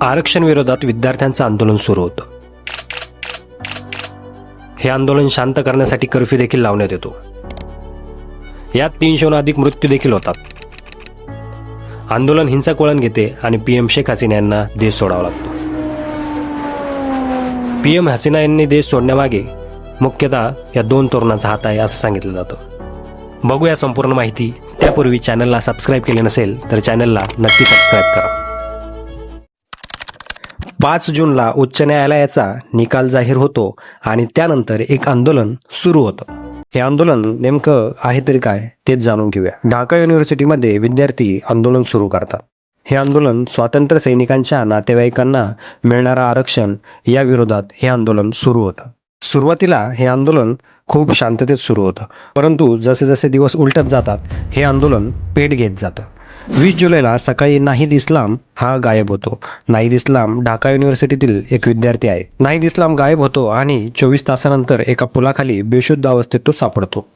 आरक्षण विरोधात विद्यार्थ्यांचं आंदोलन सुरू होतं. हे आंदोलन शांत करण्यासाठी कर्फ्यू देखील लावण्यात येतो. यात तीनशेहून अधिक मृत्यू देखील होतात. आंदोलन हिंसक वळण घेते आणि पीएम शेख हसीना यांना देश सोडावा लागतो. पी एम हसीना यांनी देश सोडण्यामागे मुख्यतः या दोन तरुणांचा हात आहे असं सांगितलं जातं. बघूया संपूर्ण माहिती. त्यापूर्वी चॅनलला सबस्क्राईब केले नसेल तर चॅनलला नक्की सबस्क्राईब करा. पाच जूनला उच्च न्यायालयाचा निकाल जाहीर होतो आणि त्यानंतर एक आंदोलन सुरू होतं. हे आंदोलन नेमकं आहे तरी काय तेच जाणून घेऊया. ढाका युनिव्हर्सिटीमध्ये विद्यार्थी आंदोलन सुरू करतात. हे आंदोलन स्वातंत्र्य सैनिकांच्या नातेवाईकांना मिळणारं आरक्षण या विरोधात हे आंदोलन सुरू होतं. सुरुवातीला हे आंदोलन खूप शांततेत सुरू होतं. परंतु जसे जसे दिवस उलटत जातात हे आंदोलन पेट घेत जातं. वीस जुलैला सकाळी नाहीद इस्लाम हा गायब होतो. नाहीद इस्लाम ढाका युनिव्हर्सिटीतील एक विद्यार्थी आहे. नाहीद इस्लाम गायब होतो आणि चोवीस तासानंतर एका पुलाखाली बेशुद्ध अवस्थेत तो सापडतो.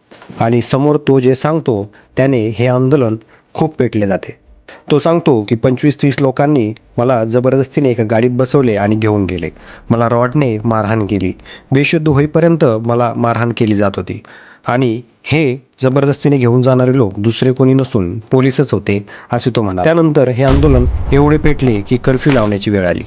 आणि समोर तो जे सांगतो त्याने हे आंदोलन खूप पेटले जाते. तो सांगतो की पंचवीस तीस लोकांनी मला जबरदस्तीने एका गाडीत बसवले आणि घेऊन गेले. मला रॉडने मारहाण केली. बेशुद्ध होईपर्यंत मला मारहाण केली जात होती. आणि हे जबरदस्तीने घेऊन जाणारे लोक दुसरे कोणी नसून पोलीसच होते असे तो म्हणा त्यानंतर हे आंदोलन एवढे पेटले की कर्फ्यू लावण्याची वेळ आली.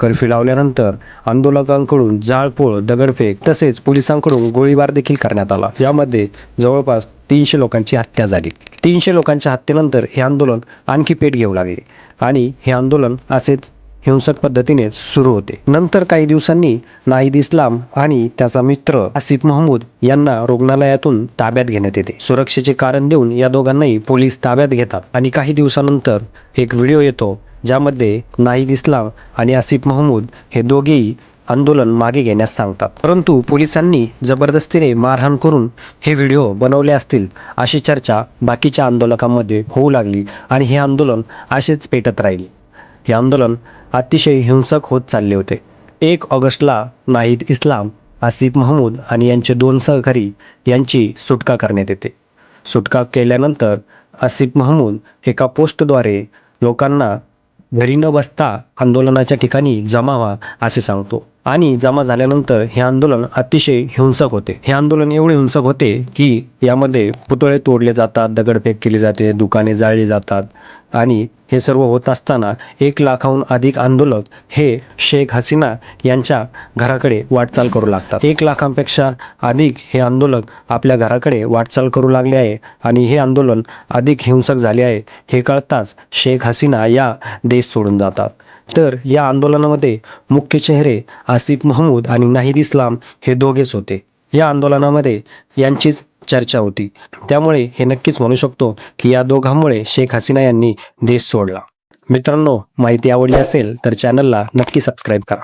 कर्फ्यू लावल्यानंतर आंदोलकांकडून जाळपोळ दगडफेक तसेच पोलिसांकडून गोळीबार देखील करण्यात आला. यामध्ये जवळपास तीनशे लोकांची हत्या झाली. तीनशे लोकांच्या हत्येनंतर हे आंदोलन आणखी पेट घेऊ लागले आणि हे आंदोलन असेच हिंसक पद्धतीने सुरू होते. नंतर काही दिवसांनी नाहीद इस्लाम आणि त्याचा मित्र आसिफ महमूद यांना रुग्णालयातून ताब्यात घेण्यात येते. सुरक्षेचे कारण देऊन या दोघांनाही पोलीस ताब्यात घेतात आणि काही दिवसानंतर एक व्हिडिओ येतो ज्यामध्ये नाहीद इस्लाम आणि आसिफ महमूद हे दोघेही आंदोलन मागे घेण्यास सांगतात. परंतु पोलिसांनी जबरदस्तीने मारहाण करून हे व्हिडिओ बनवले असतील अशी चर्चा बाकीच्या आंदोलकांमध्ये होऊ लागली आणि हे आंदोलन असेच पेटत राहिले. हे आंदोलन अतिशय हिंसक होत चालले होते. एक ऑगस्टला नाहीद इस्लाम आसिफ महमूद आणि यांचे दोन सहकारी यांची सुटका करण्यात येते. सुटका केल्यानंतर आसिफ महमूद एका पोस्टद्वारे लोकांना घरी न बसता आंदोलनाच्या ठिकाणी जमा व्हा असे सांगतो. आणि जमा झाल्यानंतर हे आंदोलन अतिशय हिंसक होते. हे आंदोलन एवढे हिंसक होते की यामध्ये पुतळे तोडले जातात दगडफेक केली जाते दुकाने जाळली जातात आणि हे सर्व होत असताना एक लाखाहून अधिक आंदोलक हे शेख हसीना यांच्या घराकडे वाटचाल करू लागतात. एक लाखांपेक्षा अधिक हे आंदोलक आपल्या घराकडे वाटचाल करू लागले आहे आणि हे आंदोलन अधिक हिंसक झाले आहे हे कळताच शेख हसीना या देश सोडून जातात. तर या आंदोलनामध्ये मुख्य चेहरे आसिफ महमूद आणि नाहीद इस्लाम हे दोघेच होते. या आंदोलनामध्ये यांचीच चर्चा होती. त्यामुळे हे नक्कीच म्हणू शकतो की या दोघांमुळे शेख हसीना यांनी देश सोडला. मित्रांनो माहिती आवडली असेल तर चॅनलला नक्की सबस्क्राईब करा.